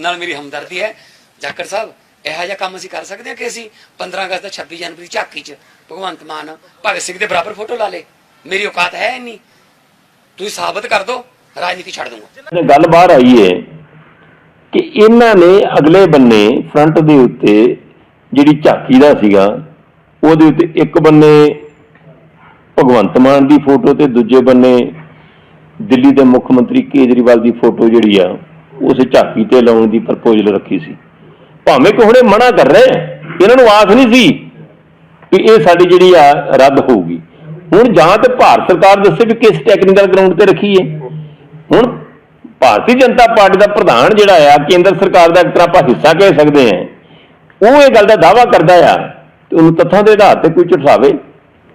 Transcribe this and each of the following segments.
ਨਾਲ ਮੇਰੀ ਹਮਦਰਦੀ ਹੈ। ਜਾਖੜ ਸਾਹਿਬ, ਇਹੋ ਜਿਹਾ ਕੰਮ ਅਸੀਂ ਕਰ ਸਕਦੇ ਹਾਂ ਕਿ ਅਸੀਂ 15 ਅਗਸਤ ਦਾ 26 ਜਨਵਰੀ ਝਾਕੀ 'ਚ ਭਗਵੰਤ ਮਾਨ, ਭਗਤ ਸਿੰਘ ਦੇ ਬਰਾਬਰ ਫੋਟੋ ਲਾ ਲੇ ਮੇਰੀ ਔਕਾਤ ਹੈ ਨਹੀਂ ਤੁਸੀਂ ਸਾਬਤ ਕਰ ਦਿਓ, ਰਾਜਨੀਤੀ ਛੱਡ ਦੂੰਗਾ ਗੱਲ ਬਾਹਰ ਆਈ ਹੈ ਕਿ ਇਹਨਾਂ ਨੇ ਅਗਲੇ ਬੰਨੇ ਫਰੰਟ ਦੇ ਉੱਤੇ ਜਿਹੜੀ ਝਾਕੀ ਦਾ ਸੀਗਾ, ਉਹਦੇ ਉੱਤੇ ਇੱਕ ਬੰਨੇ ਭਗਵੰਤ ਮਾਨ ਦੀ ਫੋਟੋ ਤੇ ਦੂਜੇ ਬੰਨੇ ਦਿੱਲੀ ਦੇ ਮੁੱਖ ਮੰਤਰੀ ਕੇਜਰੀਵਾਲ ਦੀ ਫੋਟੋ ਜਿਹੜੀ ਆ ਉਸ ਝਾਕੀ ਤੇ ਲਾਉਣ ਦੀ ਪ੍ਰਪੋਜ਼ਲ ਰੱਖੀ ਸੀ। ਭਾਵੇਂ ਕਿ ਮਨਾ ਕਰ ਰਹੇ ਇਹਨਾਂ ਨੂੰ ਆਸ ਨਹੀਂ ਸੀ ਕਿ ਇਹ ਸਾਡੀ ਜਿਹੜੀ ਆ ਰੱਦ ਹੋਊਗੀ। ਹੁਣ ਜਾਂ ਤੇ ਭਾਰਤ ਸਰਕਾਰ ਦੱਸੇ ਵੀ ਕਿਸ ਟੈਕਨੀਕਲ ਗਰਾਊਂਡ ਤੇ ਰੱਖੀ ਹੈ। ਹੁਣ ਭਾਰਤੀ ਜਨਤਾ ਪਾਰਟੀ ਦਾ ਪ੍ਰਧਾਨ ਜਿਹੜਾ ਆ, ਕੇਂਦਰ ਸਰਕਾਰ ਦਾ ਇੱਕ ਤਰ੍ਹਾਂ ਆਪਾਂ ਹਿੱਸਾ ਕਹਿ ਸਕਦੇ ਹਾਂ। ਉਹ ਇਹ ਗੱਲ ਦਾ ਦਾਵਾ ਕਰਦਾ ਆ ਤੇ ਉਹਨੂੰ ਤੱਥਾਂ ਦੇ ਆਧਾਰ ਤੇ ਕੋਈ ਝੁਠਾਵੇ।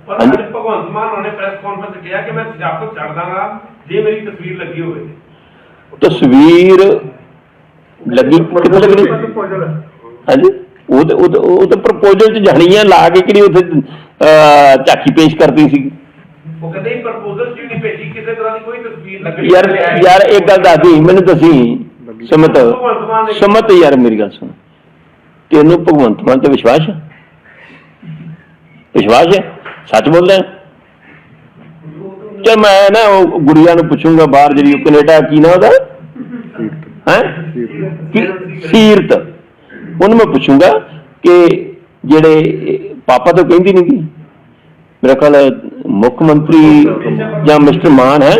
ਭਗਵੰਤ ਮਾਨ ਨੇ ਪ੍ਰੈਸ ਕਾਨਫਰੰਸ ਕਿਹਾ ਕਿ ਮੈਂ ਸਿਆਸਤ ਛੱਡ ਦਾਂਗਾ ਜੇ ਮੇਰੀ ਤਸਵੀਰ ਲੱਗੀ ਹੋਵੇ। ਤਸਵੀਰ ਲੱਗੀ ਕਿੱਥੇ ਲੱਗਣੀ ਹਾਂਜੀ। ਉਹ ਤੇ ਉਹ ਤੇ- ਉਹ ਤਾਂ ਪ੍ਰਪੋਜ਼ਲ ਚ ਜਾਣੀ ਆ ਲਾ ਕੇ ਕਿਹੜੀ ਉੱਥੇ ਅਹ, ਝਾਕੀ ਪੇਸ਼ ਕਰਦੀ ਸੀ? ਉਹ ਕਹਿੰਦੇ ਪ੍ਰਪੋਜ਼ਲ ਚ ਨਹੀਂ ਭੇਜੀ ਕਿਸੇ ਤਰ੍ਹਾਂ ਦੀ ਕੋਈ ਤਸਵੀਰ ਲੱਗੀ ਯਾਰ ਯਾਰ ਇੱਕ ਗੱਲ ਦੱਸਦੀ ਮੈਨੂੰ ਦੱਸੀ ਸਮਤ ਸਮਤ ਯਾਰ ਮੇਰੀ ਗੱਲ ਸੁਣ। ਤੈਨੂੰ ਭਗਵੰਤ ਮਾਨ ਤੇ ਵਿਸ਼ਵਾਸ ਹੈ? ਵਿਸ਼ਵਾਸ ਹੈ? ਸੱਚ ਬੋਲਦਾ ਹੈ? ਚੱਲ ਮੈਂ ਨਾ ਉਹ ਗੁੜੀਆ ਨੂੰ ਪੁੱਛੂੰਗਾ ਬਾਹਰ ਜਿਹੜੀ ਉਹ ਕੈਨੇਡਾ ਕੀ ਨਾ ਉਹਦਾ? ਹੈ? ਸੀਰਤ। ਉਹਨੂੰ ਮੈਂ ਪੁੱਛੂੰਗਾ ਕਿ ਜਿਹੜੇ ਪਾਪਾ ਤੋਂ ਕਹਿੰਦੀ ਨਹੀਂ ਗੀ? ਮੇਰਾ ਖਿਆਲ ਮੁੱਖ ਮੰਤਰੀ ਜਾਂ ਮਿਸਟਰ ਮਾਨ ਹੈ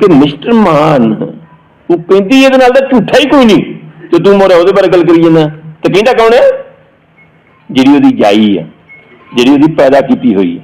ਕਿ ਮਿਸਟਰ ਮਾਨ, ਉਹ ਕਹਿੰਦੀ ਇਹਦੇ ਨਾਲ ਤਾਂ ਝੂਠਾ ਹੀ ਕੋਈ ਨਹੀਂ ਤੇ ਤੂੰ ਮੋਰੇ ਉਹਦੇ ਬਾਰੇ ਗੱਲ ਕਰੀ ਜਾਂਦਾ। ਤੇ ਕਹਿੰਦਾ ਕੌਣ ਹੈ? ਜਿਹੜੀ ਉਹਦੀ ਜਾਈ ਆ ਜਿਹੜੀ ਉਹਦੀ ਪੈਦਾ ਕੀਤੀ ਹੋਈ ਹੈ।